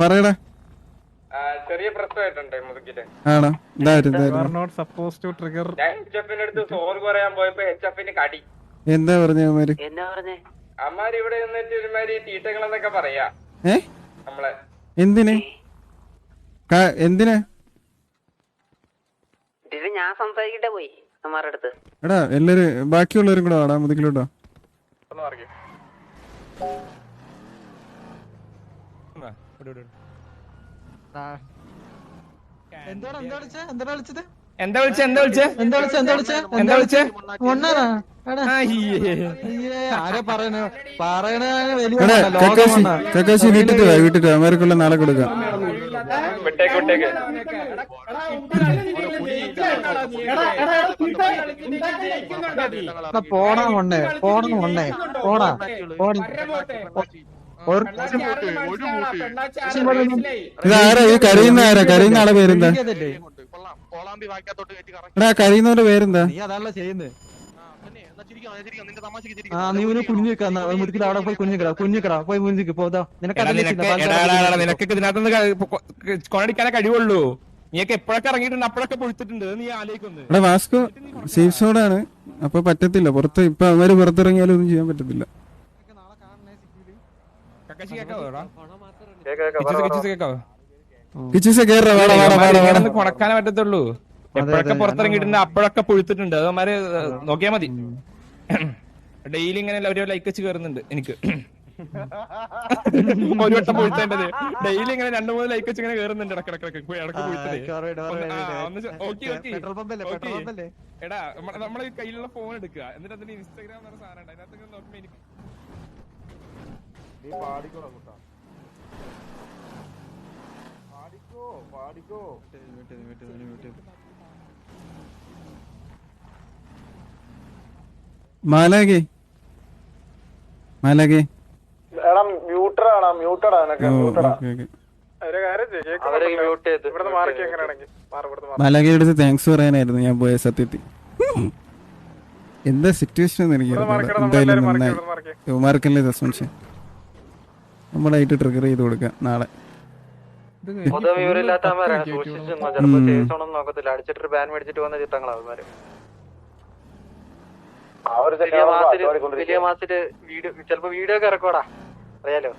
പറയടാ. ചെറിയ പ്രശ്നമായിട്ടുണ്ട് മുതുക്കിൽ. ആണോ? നോട്ട് സപ്പോസ് ടു ട്രിഗർ ഞാൻ എച്ച് എഫിന്റെ അടുത്ത് സോറി പറയാൻ പോയപ്പോ എച്ച് എഫിന് കടി. എന്താ പറഞ്ഞ പറഞ്ഞേ? അമ്മാര് ഇവിടെ നിന്നിട്ട് ഒരുമാതിരി തീറ്റകളെന്നൊക്കെ പറയാ. ഏ? നമ്മളെ. എന്തിന്? എന്തിനാ? ഞാൻ സംസാരിക്കട്ടെ പോയി അമ്മാരുടെ അടുത്ത്. എടാ എല്ലാരും ബാക്കിയുള്ളവരും കൂടെ വാടാ മുതുക്കിലോട്ടോ ഒന്ന് പറയും എന്താണ് എന്താ വിളിച്ച? എന്താ വിളിച്ച എന്താ വിളിച്ച? എന്താ വിളിച്ച എന്താ വിളിച്ച? മണ്ണാണോ വീട്ടിട്ട് നാളെ കൊടുക്കാം. വിട്ടേക്ക് വിട്ടേക്ക്. പോടാ പോടാ പോടാ. ഇതാരാ? ഈ കരയുന്ന ആരാ കരയുന്ന ആളെ പേരെന്താ? എടാ കരയുന്നവന്റെ പേരെന്താ? കഴിവുള്ളൂ. നീയൊക്കെ എപ്പോഴൊക്കെ ഇറങ്ങിയിട്ടുണ്ട് അപ്പോഴൊക്കെ നീ എടാ വാസ്കോ സേഫ് അപ്പൊ പറ്റത്തില്ല. പുറത്ത് ഇപ്പൊ അവർ പുറത്തിറങ്ങിയാലും ഒന്നും ചെയ്യാൻ പറ്റത്തില്ല. കച്ചി കേക്കാവോ കിച്ചിസ് കേക്കാവോ കിച്ചിസ് കേറ വേണം വേണം വേണം വേണം കൊണക്കാനേ പറ്റത്തുള്ളൂ. എപ്പോഴൊക്കെ പുറത്തിറങ്ങിയിട്ടുണ്ട് അപ്പോഴൊക്കെ പുഴുത്തിട്ടുണ്ട്. അതമാര് നോക്കിയാ മതി. ഡെയിലി ഇങ്ങനെ ഒരു ലൈക്ക് വെച്ച് കയറുന്നുണ്ട് എനിക്ക്. ഒരു വട്ടം പൊഴുത്തേണ്ടത്. ഡെയിലി ഇങ്ങനെ രണ്ടു മൂന്ന് ലൈക്ക് വെച്ച് ഇങ്ങനെ കയറുന്നുണ്ട് ഇടക്കിടക്കിടക്ക് പൊഴുത്തത് എടാ നമ്മുടെ കയ്യിലുള്ള ഫോൺ എടുക്കുക. എന്നിട്ട് അതിന് ഇൻസ്റ്റാഗ്രാം സാധനം ഉണ്ട്. അതിനകത്ത് നോക്കുമ്പോ എനിക്ക് നീ പാടിക്കോടാ കുട്ടാ. പാടിക്കോ പാടിക്കോ. മാലാകെ മാലാകെ എടാ മ്യൂട്ടറാണ് മ്യൂട്ടടാ നിനക്ക് മ്യൂട്ടടാ മാലാഖയുടെ അടുത്ത് താങ്ക്സ് പറയാനായിരുന്നു ഞാൻ പോയ സത്യത്തിൽ. എന്താ സിറ്റുവേഷൻ എന്ന് എനിക്ക് എന്തായാലും നന്നായി. മാർക്കല്ലേ സസ്പെൻഷൻ നമ്മളായിട്ട് ട്രിഗർ ചെയ്ത് കൊടുക്കാം നാളെ. പൊതുവെ വിവരമില്ലാത്തവന്മാരാണ് സൂക്ഷിച്ചു ചിലപ്പോ സേഫ് സോണൊന്നും നോക്കത്തില്ല. അടിച്ചിട്ട് ബാൻ മേടിച്ചിട്ട് അവന്മാര്. വലിയ മാസത്തിൽ വീഡിയോ ചിലപ്പോ വീഡിയോ ഒക്കെ ഇറക്കോടാ അറിയാലോ?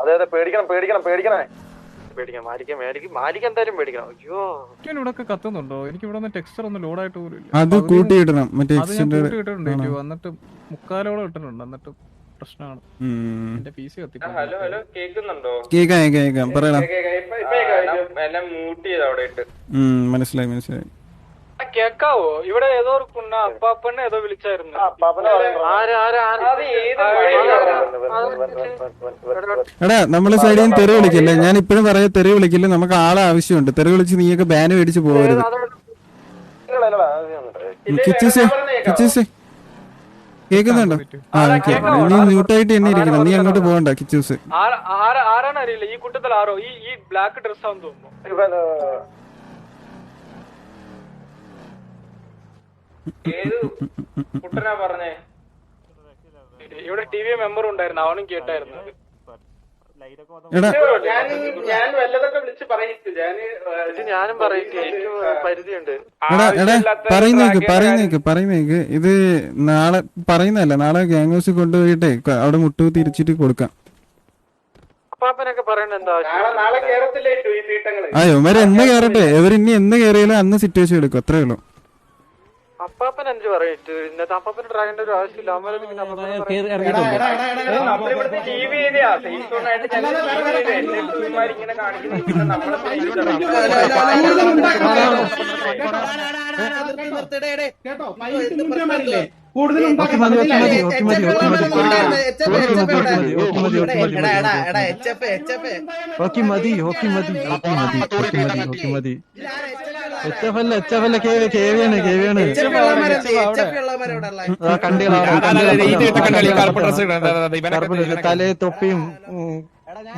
അതെ അതെ പേടിക്കണം പേടിക്കണം പേടിക്കണേ. പേടിക്കണം. മാലിക്ക മേടിക്കും മാലിക്ക് എന്തായാലും പേടിക്കണം. അയ്യോ. ഇവിടെ ഒക്കെ കത്തുന്നുണ്ടോ? എനിക്ക് ഇവിടെ നിന്ന് ടെക്സ്ചർ ഒന്നും ലോഡ് ആയിട്ട് പോലും അത് കൂട്ടിയിടണം. മറ്റേ വന്നിട്ട് മുക്കാലോളം ഇട്ടിട്ടുണ്ട്. എന്നിട്ട് പ്രശ്നമാണ്. എന്റെ പി സി കത്തി ഹലോ ഹലോ കേൾക്കുന്നുണ്ടോ? കേക്കാം കേക്കാം കേക്കാം പറയണം എന്നെ മ്യൂട്ട് ചെയ്ത് അവിടെ ഇട്ട്. മനസ്സിലായി മനസ്സിലായി. കേക്കാവോ? ഇവിടെ ഏതോ ഒരു കുണ്ണ അപ്പാപ്പനെ ഏതോ വിളിച്ചായിരുന്നു. ആര് ആര് ആര്? അത് ഏത് എടാ നമ്മളെ സൈഡിൽ നിന്ന് തെറി വിളിക്കില്ല? ഞാൻ ഇപ്പഴും പറയാ തെറി വിളിക്കില്ല? നമുക്ക് ആളെ ആവശ്യമുണ്ട്. തെറി വിളിച്ച് നീയൊക്കെ ബാന് മേടിച്ച് പോകരുത്. കിച്ചിസേ കിച്ചൂസേ. കേക്കുന്നുണ്ടോ? ആ ഓക്കെ. നീ മ്യൂട്ടായിട്ട് തന്നെ ഇരിക്കണം. നീ അങ്ങോട്ട് പോകണ്ട കിച്ചൂസ്. ആര- ആര- ആരാണ് അറിയില്ല ഈ കൂട്ടത്തിൽ ആരോ? ഈ ഈ ബ്ലാക്ക് ഡ്രസ് ആണെന്ന് തോന്നുന്നു. പറഞ്ഞേ? ഇവിടെ ടി വി മെമ്പർ ഉണ്ടായിരുന്നു. അവനും കേട്ടായിരുന്നു. പറയുന്നേക്ക് ഇത് നാളെ പറയുന്നല്ല നാളെ ഗ്യാങ് ഹൗസിൽ കൊണ്ടുപോയിട്ടേ അവിടെ മുട്ടു തിരിച്ചിട്ട് കൊടുക്കാം. അയ്യോ ഇവരെന്ന് കേറട്ടെ? ഇവരിനി എന്ന് കേറിയാലും അന്ന് സിറ്റുവേഷൻ എടുക്കും അത്രേ ഉള്ളൂ. അപ്പാപ്പൻ ഡ്രാഗന്റെ ഒരു മതി ഓക്കെ മതി ഓക്കെ മതി ഓക്കെ മതി ഓക്കെ മതി തലേ തൊപ്പിയും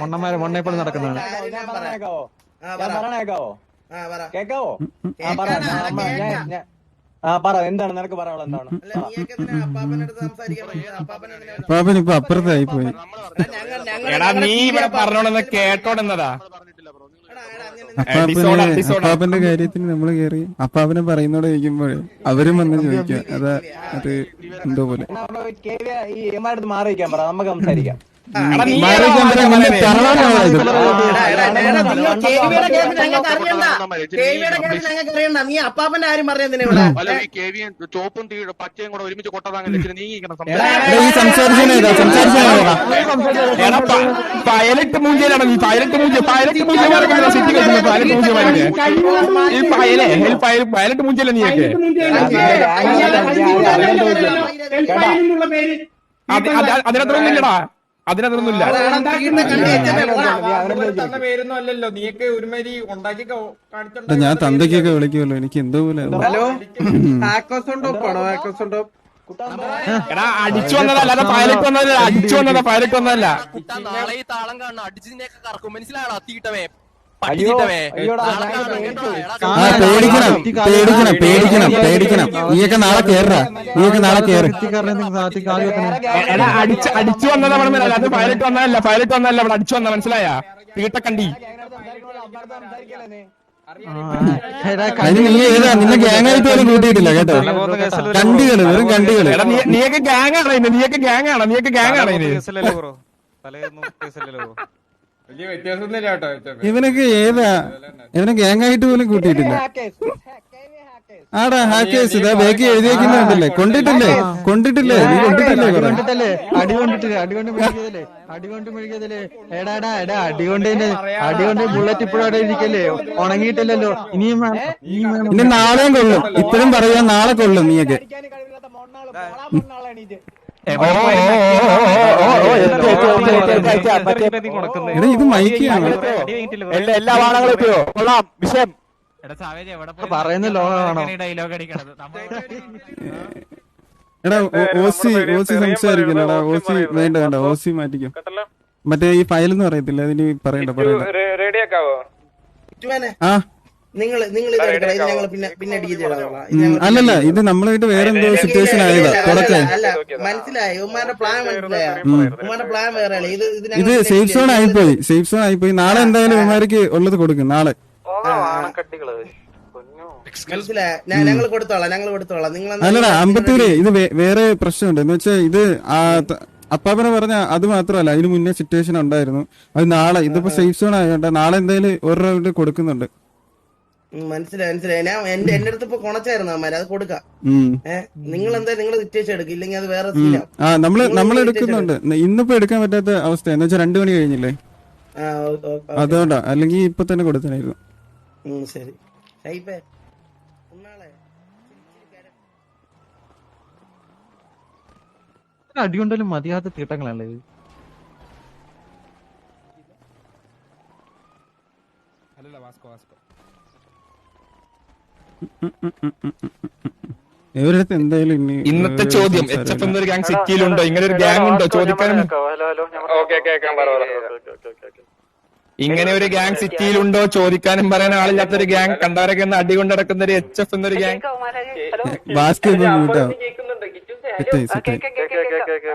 മണ്ണന്മാരെ മണ്ണേപ്പോൾ നടക്കുന്നതാണ്. കേക്കാവോ? ആ പറ. എന്താണ്? നിനക്ക് പറയാനുള്ള എന്താണ് അപ്പാപ്പൻ അപ്പുറത്തായി പോയി. നീ ഇവിടെ പറഞ്ഞോണെന്ന് കേട്ടോടെന്നതാ അപ്പാപ്പന്റെ കാര്യത്തിന് നമ്മൾ കേറി. അപ്പാപ്പനെ പറയുന്നോടെ ചോദിക്കുമ്പോഴേ അവരും വന്ന് ചോദിക്കുക. അതാ അത് എന്തോ പോലെ. ഈ എമാരുടെ മാറി വയ്ക്കാൻ പറ. നമുക്ക് സംസാരിക്കാം. നീ അപ്പാപ്പന്റെ കാര്യം പറഞ്ഞതിനെ ഇവിടെ ചോപ്പും പച്ചയും കൂടെ ഒരുമിച്ച് പ- പയലറ്റ് മൂഞ്ചയിലാണ് നീ പയലറ്റ് മൂഞ്ച പയലറ്റ് മൂഞ്ചമാരൊക്കെ സിറ്റി കളിക്കുന്നത് പയലറ്റ് മൂഞ്ചമാരൊക്കെ ഈ പയലേ പയലറ്റ് നീയൊക്കെ അത് അത് അതിനത്രൊന്നും ഇല്ലടാ എടാ, ഞാൻ തന്തയ്ക്കൊക്കെ വിളിക്കുമല്ലോ എനിക്ക് എന്തോ പോലെ എടാ അടിച്ചു വന്നതല്ല പൈലറ്റ് വന്നതല്ല അടിച്ചു വന്നതാ പൈലറ്റ് വന്നതല്ല അടിച്ചതിനെയൊക്കെ കറക്കും. മനസ്സിലാണോ തീട്ടവേ പേടിക്കണം പേടിക്കണം പേടിക്കണം പേടിക്കണം. നീയൊക്കെ നാളെ കേറ. നീയൊക്കെ നാളെ കേറ്. അടിച്ച് അടിച്ചു വന്നതാ അത് പയലറ്റ് വന്നതല്ല പൈലറ്റ് വന്നതല്ല ഇവിടെ അടിച്ചു വന്ന മനസ്സിലായ? തീട്ടക്കണ്ടി. അതിന് നീ ഏതാ? നിന്നെ ഗ്യാങ്ങായിട്ട് പോലും കൂട്ടിയിട്ടില്ല കേട്ടോ. കണ്ടികൾ വെറും കണ്ടികൾ. നീയൊക്കെ ഗ്യാങ് ആണ് നീയൊക്കെ ഗ്യാങ് ആണ് നീയൊക്കെ ഗ്യാങ് ആണ് ഇതിന് വലിയ വ്യത്യാസമൊന്നുമില്ല കേട്ടോ ഇവനൊക്കെ ഏതാ? ഇവനെ ഗ്യാങ്ങായിട്ട് പോലും കൂട്ടിയിട്ടില്ല. ആടാ ഹാക്കേഴ്സ് ഇതാ ബേക്ക് എഴുതിയേക്കുന്നുണ്ടല്ലേ കൊണ്ടിട്ടില്ലേ? കൊണ്ടിട്ടില്ലേ? നീ കൊണ്ടിട്ടില്ലേ കൊണ്ടിട്ടല്ലേ? അടി കൊണ്ടിട്ടില്ലേ അടി കൊണ്ട് മെഴുകിയതല്ലേ? അടി കൊണ്ട് മെഴുകിയതല്ലേ? എടാ എടാ എടാ അടി കൊണ്ട് അടി കൊണ്ട് ബുള്ളറ്റ് ഇപ്പോഴും അവിടെ ഇരിക്കല്ലേ? ഉണങ്ങിയിട്ടില്ലല്ലോ. ഇനിയും ഇനി നാളെയും കൊള്ളും. ഇപ്പോഴും പറയാ നാളെ കൊള്ളും നീയൊക്കെ. ഇത് മൈക്കാണ് എല്ലാ വാണങ്ങളും എത്തിയോ കൊള്ളാം വിഷയം പറയുന്ന ലോകമാണോ എടാ ഓസി ഓസി സംസാരിക്കണടാ ഓസി വേണ്ട വേണ്ട ഓസി മാറ്റിക്കോ മറ്റേ ഈ ഫയൽ എന്ന് പറയത്തില്ല അതിന് പറയണ്ട പറയണ്ട ആ നിങ്ങൾ നിങ്ങൾ ഇത് ഞങ്ങൾ പിന്നെ പിന്നെ അല്ലല്ല ഇത് നമ്മളായിട്ട് വേറെ എന്തോ സിറ്റുവേഷൻ ആയതാ. തുടക്കം അല്ല മനസ്സിലായി. ഉമ്മാന്റെ പ്ലാൻ മനസ്സിലായ? ഉമ്മാന്റെ പ്ലാൻ വേറെ ഇത് ഇത് ഇത് സേഫ് സോൺ ആയിപ്പോയി. സേഫ് സോൺ ആയിപ്പോയി. നാളെ എന്തായാലും ഇവന്മാർക്ക് ഉള്ളത് കൊടുക്കും നാളെ. ഞങ്ങൾ കൊടുത്തോളാം ഞങ്ങൾ കൊടുത്തോളാം. നിങ്ങൾ അല്ലടാ അമ്പത്തൂര് ഇത് വേറെ പ്രശ്നമുണ്ട്. എന്ന് വെച്ചാൽ ഇത് അപ്പാപ്പനെ പറഞ്ഞ അത് മാത്രമല്ല അതിന് മുന്നേ സിറ്റുവേഷൻ ഉണ്ടായിരുന്നു. അത് നാളെ ഇതിപ്പോ സേഫ് സോൺ ആയതുകൊണ്ട് നാളെ എന്തായാലും ഒരു റൗണ്ട് കൊടുക്കുന്നുണ്ട്. മനസ്സിലായി മനസ്സിലായി. ഞാൻ എന്റെ എന്റെ അടുത്ത് ഇപ്പൊ കൊണച്ചായിരുന്നു അമ്മാര്. അത് കൊടുക്കാം. ഏഹ് നിങ്ങൾ എന്താ നിങ്ങൾ സിറ്റുവേഷൻ എടുക്കും. ഇല്ലെങ്കിൽ അത് വേറെ. ആ നമ്മൾ നമ്മൾ എടുക്കുന്നുണ്ട്. ഇന്നിപ്പോ എടുക്കാൻ പറ്റാത്ത അവസ്ഥ. എന്ന് വെച്ചാൽ രണ്ടു മണി കഴിഞ്ഞില്ലേ? അതുകൊണ്ടാ. അല്ലെങ്കിൽ ഇപ്പൊ തന്നെ കൊടുത്തനായിരുന്നു. ഉം, ശരി. അടികൊണ്ടാലും മതിയാത്ത തീട്ടങ്ങളല്ലേ ഇത്? അല്ലല്ല വാസ്കോ ഇത് ഇവരടുത്ത് എന്തായാലും ഇനി ഇന്നത്തെ ചോദ്യം എച്ച് എഫ് എന്നൊരു ഗ്യാങ് സിറ്റിയിലുണ്ടോ ഇങ്ങനെ ഒരു ഗ്യാങ് ഉണ്ടോ? ചോദിക്കാനും ഇങ്ങനെ ഒരു ഗ്യാങ് സിറ്റിയിലുണ്ടോ ചോദിക്കാനും പറയാൻ ആളില്ലാത്തൊരു ഗ്യാങ് കണ്ടവരൊക്കെ ഒന്ന് അടി കൊണ്ട് നടക്കുന്ന ഒരു എച്ച് എഫ് എന്നൊരു ഗ്യാങ്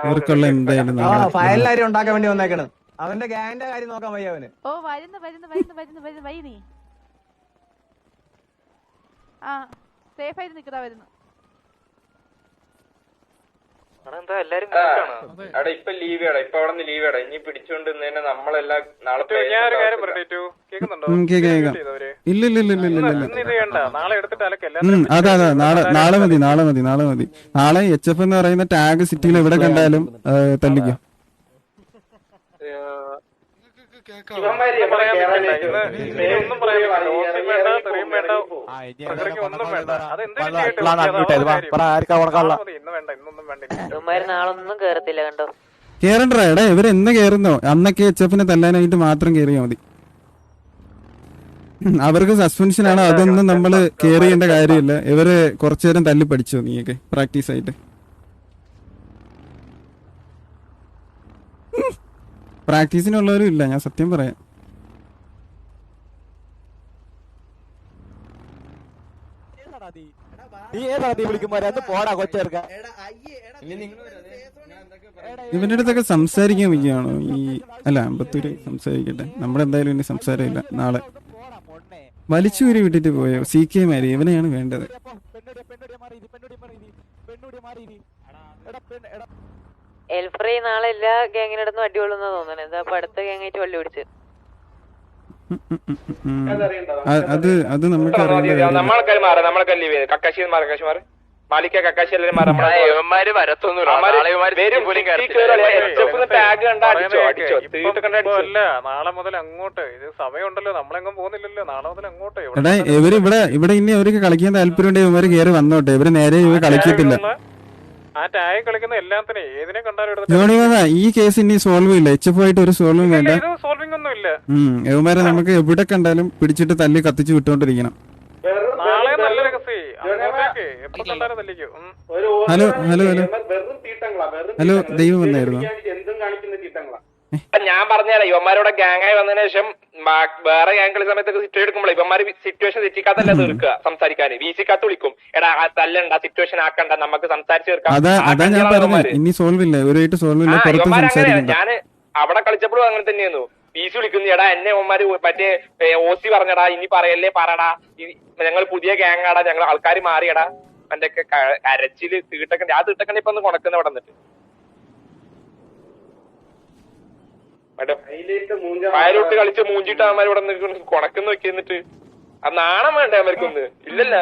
ഇവർക്കുള്ള എന്തായാലും നാളെ ഫയലിലാരും ഉണ്ടാക്കാൻ വേണ്ടി വന്നേക്കണ്. അവന്റെ ഗ്യാങ്ങിന്റെ കാര്യം നോക്കാൻ വയ്യ അവന്. ഓ വരുന്നു വരുന്നു വരുന്നു വരുന്നു വരുന്നു വൈ നീ. ആ സേഫ് ആയിട്ട് നിക്കതാ വരുന്നു. എല്ലാരും അവിടെ ഇപ്പൊ ലീവ് ചെയ്യടാ. ഇപ്പൊ അവിടെ ലീവ് ചെയ്യടാ. ഇനി പിടിച്ചോണ്ട് നിന്നെ നമ്മളെല്ലാം നാളെ ഇല്ല ഇല്ല ഇല്ല ഇല്ല ഇല്ല അതെ അതെ. നാളെ നാളെ മതി നാളെ മതി നാളെ മതി. നാളെ എച്ച് എഫ് എന്ന് പറയുന്ന ടാഗ് സിറ്റിയിൽ എവിടെ കണ്ടാലും തല്ലിക്കും ഒന്നും പറയാൻ വേണ്ട ഓസിയും വേണ്ട തെറിയും വേണ്ട പ്രകൃതിക്ക് ഒന്നും വേണ്ട അത് എന്തെങ്കിലും ഇന്ന് വേണ്ട ഇന്നൊന്നും വേണ്ട നാളൊന്നും കേറത്തില്ല കണ്ടോ? കേറണ്ടടാ എടാ ഇവർ എന്ന് കേറുന്നോ? അന്നൊക്കെ എച്ച് എഫിനെ തല്ലാനായിട്ട് മാത്രം കേറിയാ മതി. അവർക്ക് സസ്പെൻഷൻ ആണ് അതൊന്നും നമ്മൾ കേറിയേണ്ട കാര്യമില്ല. ഇവർ കുറച്ചു നേരം തല്ലി പഠിച്ചു നീയൊക്കെ പ്രാക്ടീസ് ആയിട്ട് പ്രാക്ടീസിനുള്ളവരും ഇല്ല ഞാൻ സത്യം പറയാം. നീ ഏതാ നീ വിളിക്കുമ്പോ പോടാ കൊച്ചേർക്ക ഇവന്റെ അടുത്തൊക്കെ സംസാരിക്കാൻ വയ്ക്കുകയാണോ? ഈ അല്ല അമ്പത്തൂര് സംസാരിക്കട്ടെ. നമ്മുടെ എന്തായാലും ഇനി സംസാരമില്ല. നാളെ. വലിച്ചൂരി വിട്ടിട്ട് പോയോ? സി കെ മാരി ഇവനെയാണ് വേണ്ടത്. എൽഫ്രൈ നാളെ എല്ലാ ഗ്യാങ്ങിനടുത്തും അടികൊള്ളുന്ന തോന്നുന്നു എന്താ അപ്പൊ അടുത്ത ഗ്യാങ്ങായിട്ട് വള്ളി പിടിച്ച്. അത് അത് നമുക്ക് അറിയേണ്ട കാര്യമില്ല. നമ്മളൊക്കെ മാറാം. നമ്മളൊക്കെ ലീവ് കക്കാശി മാറി കക്കാശി മാറി. മാലിക്ക കക്കാശി എല്ലാവരും മാറാം. ഇവന്മാര് വരത്തൊന്നുമില്ല നാളെ മുതൽ അങ്ങോട്ട്. ഇത് സമയമുണ്ടല്ലോ നമ്മളെങ്ങും പോകുന്നില്ലല്ലോ. നാളെ മുതൽ അങ്ങോട്ട്. ഇവിടെ എടാ ഇവർ ഇവിടെ ഇവിടെ ഇനി അവർക്ക് കളിക്കാൻ താല്പര്യം ഇവർ കേറി വന്നോട്ടെ. ഇവർ നേരെ ഇവർ കളിക്കത്തില്ല. ഈ കേസ് ഇനി സോൾവ് ഇല്ല. എച്ച് എഫ് ആയിട്ട് ഒരു സോൾവും വേണ്ട. സോൾവിംഗ് ഒന്നും ഇല്ല. യവന്മാരെ നമുക്ക് എവിടെ കണ്ടാലും പിടിച്ചിട്ട് തല്ലി കത്തിച്ചു വിട്ടുകൊണ്ടിരിക്കണം. Hello hello hello. വെറും തീട്ടങ്ങളാ. വെറും ഹലോ ദൈവം വന്നായിരുന്നു. എന്തും കാണിക്കുന്ന തീട്ടങ്ങളാ. ഞാൻ പറഞ്ഞുതരാം ഇവന്മാരോടെ ഗ്യാങ്ങായി വന്നതിന് ശേഷം വേറെ ഗ്യാങ് കളി സമയത്തൊക്കെ സിറ്റുവേഷൻ എടുക്കുമ്പോൾ ഇവന്മാര് സിറ്റുവേഷൻ തെറ്റിക്കാത്തല്ല തീർക്കുക സംസാരിക്കാൻ. വി സിക്കാത്ത് വിളിക്കും. എടാ തല്ലണ്ട സിറ്റുവേഷൻ ആക്കണ്ട നമുക്ക് സംസാരിച്ച് തീർക്കാം. ഞാൻ അവിടെ കളിച്ചപ്പോഴും അങ്ങനെ തന്നെയായിരുന്നു. വി സി വിളിക്കുന്നു എടാ എന്നെ ഇവന്മാര് മറ്റേ ഒ സി പറഞ്ഞടാ ഇനി പറയല്ലേ പറടാ. ഞങ്ങൾ പുതിയ ഗ്യാങ് ആടാ ഞങ്ങൾ ആൾക്കാർ മാറിയടാ. എന്റെ കരച്ചിൽ തീട്ടക്കണ്ടി ആ തീട്ടക്കണ്ടി ഇപ്പൊ ഒന്ന് കൊണക്കുന്ന ഇവിടെ വന്നിട്ട്. വയലോട്ട് കളിച്ച് മൂഞ്ചിട്ട് അവന്മാർ ഇവിടെ നിന്ന് കൊണക്കുന്ന വെക്കി എന്നിട്ട് ആ നാണം വേണ്ടേ അവർക്കൊന്ന് ഇല്ലല്ല.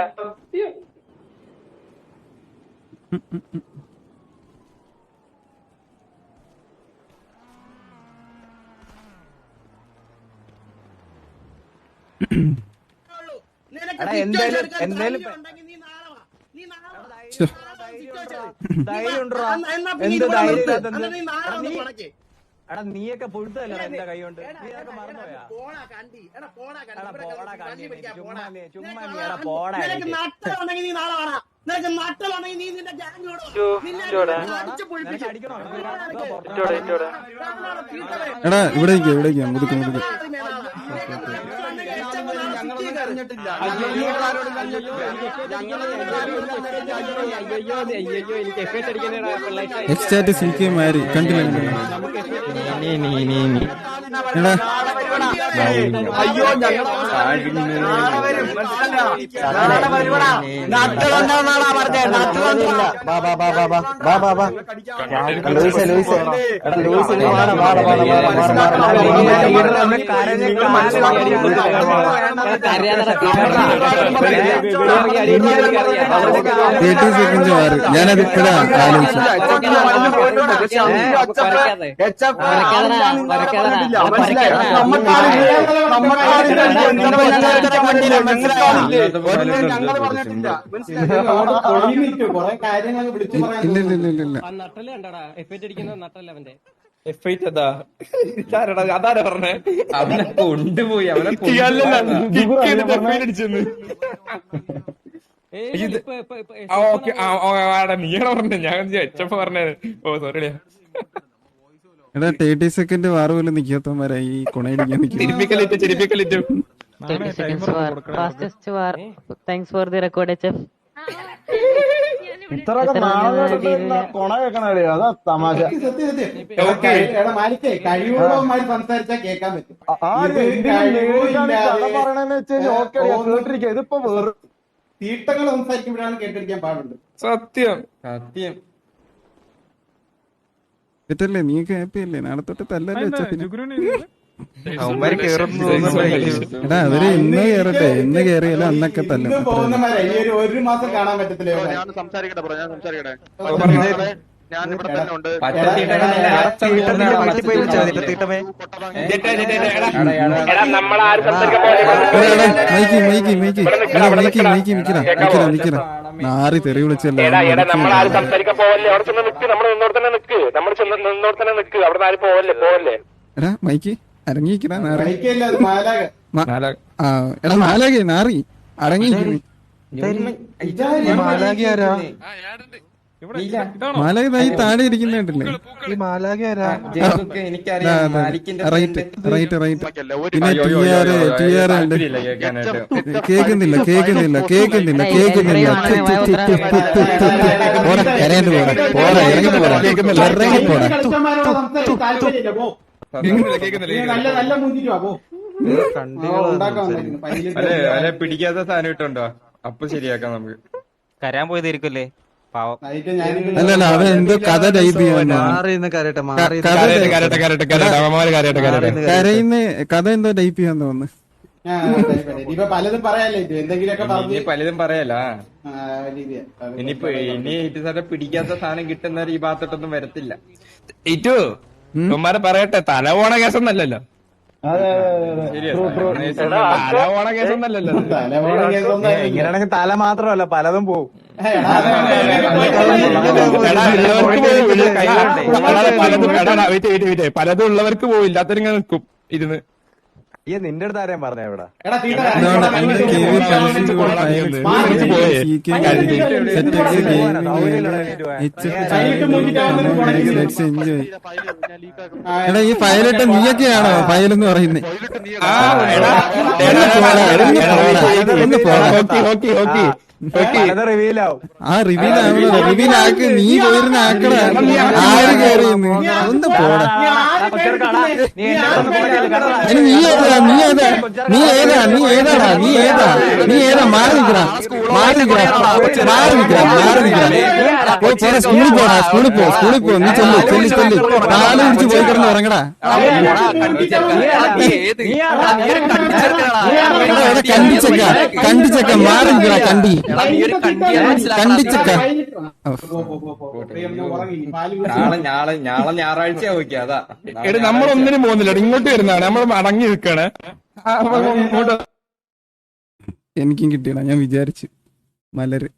എന്തായാലും എന്തായാലും. ധൈര്യം ഉണ്ടോ? എന്ത് ധൈര്യം? എടാ, നീ- എടാ നീയൊക്കെ പുഴുത്തല്ലേ എന്റെ കൈ കൊണ്ട്. നീയൊക്കെ മറന്നുപോയാ എടാ പോടാ കണ്ടി ചുമ്മാ നീ ചുമ്മാ നീ എടാ പോടാ എനിക്ക്. നിനക്ക് അടിക്കണോ? എടാ ഇവിടെ ഇവിടെ ഇരിക്കുക മുതുക്ക് മുതുക്ക് എക്സ് ചാറ്റ് സി കെ മാരി കണ്ടില്ല കണ്ടില്ല. എടാ തേർട്ടി സെക്കൻഡ് മാറി ഞാനത് ഇപ്പഴാ ആലോചിച്ചു ഇല്ല ഇല്ല ഇല്ല ഇല്ല. ഇല്ല എഫ് ഐറ്റ് അതാ ഇതാരടാ? അതാരാ പറഞ്ഞേ? അവനെ കൊണ്ടുപോയി അവനെ അടിച്ചെന്ന്. ഓക്കെ നീയാണോ പറഞ്ഞത് ഞാൻ എച്ചപ്പ പറഞ്ഞത് ഓ സോറിയാ എടാ തേർട്ടി സെക്കൻഡ് വാറ് പോലും നിക്കാത്തവന്മാരാ ഈ കുണയിടിക്കാൻ thanks for the record H F ഇത്രയൊക്കെ കൊണ അതാ തമാശ. പറയണെന്ന് ഓക്കെ കേട്ടിരിക്കുക ഇതിപ്പോ വേറെ തീട്ടങ്ങൾ സംസാരിക്കുമ്പോഴാണ് കേട്ടിരിക്കാൻ പാടുണ്ട് സത്യം. സത്യം. നീ ഹാപ്പി അല്ലേ? നാളെ തൊട്ട് തല്ലല്ലേ എടാ അവർ ഇന്ന് കേറട്ടെ ഇന്ന് കേറിയല്ല അന്നൊക്കെ. പോകുന്നവരെ ഒരു മാസം കാണാൻ പറ്റത്തില്ല ഞാൻ സംസാരിക്കട്ടെ ബ്രോ ഞാൻ സംസാരിക്കട്ടെ ഞാൻ ഇവിടെ തന്നെ ഉണ്ട് തെറി വിളിച്ചല്ലേ എടാ എടാ നമ്മളാരും സംസാരിക്കാൻ പോവല്ലേ അവിടെ ചെന്ന് നിക്ക് നമ്മൾ നിന്നോട് തന്നെ നിക്ക് നമ്മൾ ചെന്ന് നിന്നോട് തന്നെ നിക്ക് അവിടെ ആരും പോവല്ലേ പോവല്ലേ എടാ മൈക്കി നാറി. ആ, എടാ നാലാകെ നാറി. അടങ്ങിയിരിക്കുന്നു മാലാഗ ഈ താഴെ ഇരിക്കുന്ന കണ്ടില്ലേ? ഈ മാലാഖ ആരാ? ജേസുക്കെ മാലിക്കിന്റെ റൈറ്റ് പിന്നെ ഉണ്ട്? കേക്കുന്നില്ല കേക്കുന്നില്ല കേക്കുന്നില്ല കേക്കുന്നില്ല കരയാണ്ട് പോടാ ഇറങ്ങി പോടാ ഇറങ്ങി നല്ല നല്ല പോ. അല്ലെ പിടിക്കാത്ത സാധനം ഇട്ടുണ്ടോ? അപ്പൊ ശരിയാക്കാം നമുക്ക്. കരാൻ പോയതായിരിക്കുമല്ലേ? പാവം. അല്ലല്ല അവൻ എന്തോ കഥ ടൈപ്പ് ചെയ്യാൻ കരയുന്ന കഥ എന്തോ ടൈപ്പ് ചെയ്യാൻ തോന്നുന്നു. ഇപ്പൊ പലതും പറയാല്ലേ ഇത്? എന്തെങ്കിലുമൊക്കെ പറഞ്ഞ് പലതും പറയാല. ഇനിയിപ്പോ ഇനി പിടിക്കാത്ത സാധനം കിട്ടുന്ന ഈ ഭാഗത്തോട്ടൊന്നും വരത്തില്ല. ഇറ്റു അവന്മാരെ പറയട്ടെ തല പോണ കേസൊന്നല്ലല്ലോ. തല പോണ കേസൊന്നല്ലല്ലോ. ഇങ്ങനെയാണെങ്കിൽ തല മാത്രമല്ല പലതും പോവും. പലതും ഉള്ളവർക്ക് പോവും ഇല്ലാത്തവരിങ്ങനെ നിൽക്കും. ഇരുന്ന്. ഈ നിന്റെ അടുത്ത് ആരെയും പറഞ്ഞ ഇവിടെ എടാ, ഈ ഫയലിട്ട് നീയൊക്കെയാണോ ഫയൽ എന്ന് പറയുന്നത് ഒന്ന് പോടാ, ആ റിവീൽ ആവണോ. റിവീൽ ആക്ക്. നീ പോയിരുന്ന ആക്കടാ. ആര് കയറിയെന്ന് ഒന്ന് പോടാ. നീ ഏതാ? നീ ഏതാ? നീ ഏതാ? നീ ഏതാടാ? നീ ഏതാ? നീ ഏതാ? മാറി നിക്കടാ മാറി നിക്കടാ മാറി നിക്കടാ മാറി നിക്കടാ സ്കൂളിൽ പോടാ സ്കൂളിൽ പോ സ്കൂളിൽ പോ നീ ചെല്ലു ചെല്ലു ചെല്ലു. കാല പിടിച്ച് പോയി കിടന്ന് ഉറങ്ങടാ കണ്ടിച്ചക്ക കണ്ടിച്ചക്ക മാറി കണ്ടി കണ്ടിച്ചക്ക പോ, പോ, പോ, പോ. പ്രിയം, ഉറങ്ങി. പാൽ കുടിച്ച് നാളെ നാളെ നാളെ ഞായറാഴ്ച നോക്കിയാ അതാ. നാളെ നമ്മൾ ഒന്നിനും പോകുന്നില്ല ഇങ്ങോട്ട് വരുന്നതാണ്. നമ്മൾ അടങ്ങി നിൽക്കാണ്. എനിക്കും കിട്ടിയടാ ഞാൻ വിചാരിച്ചു. മലര്.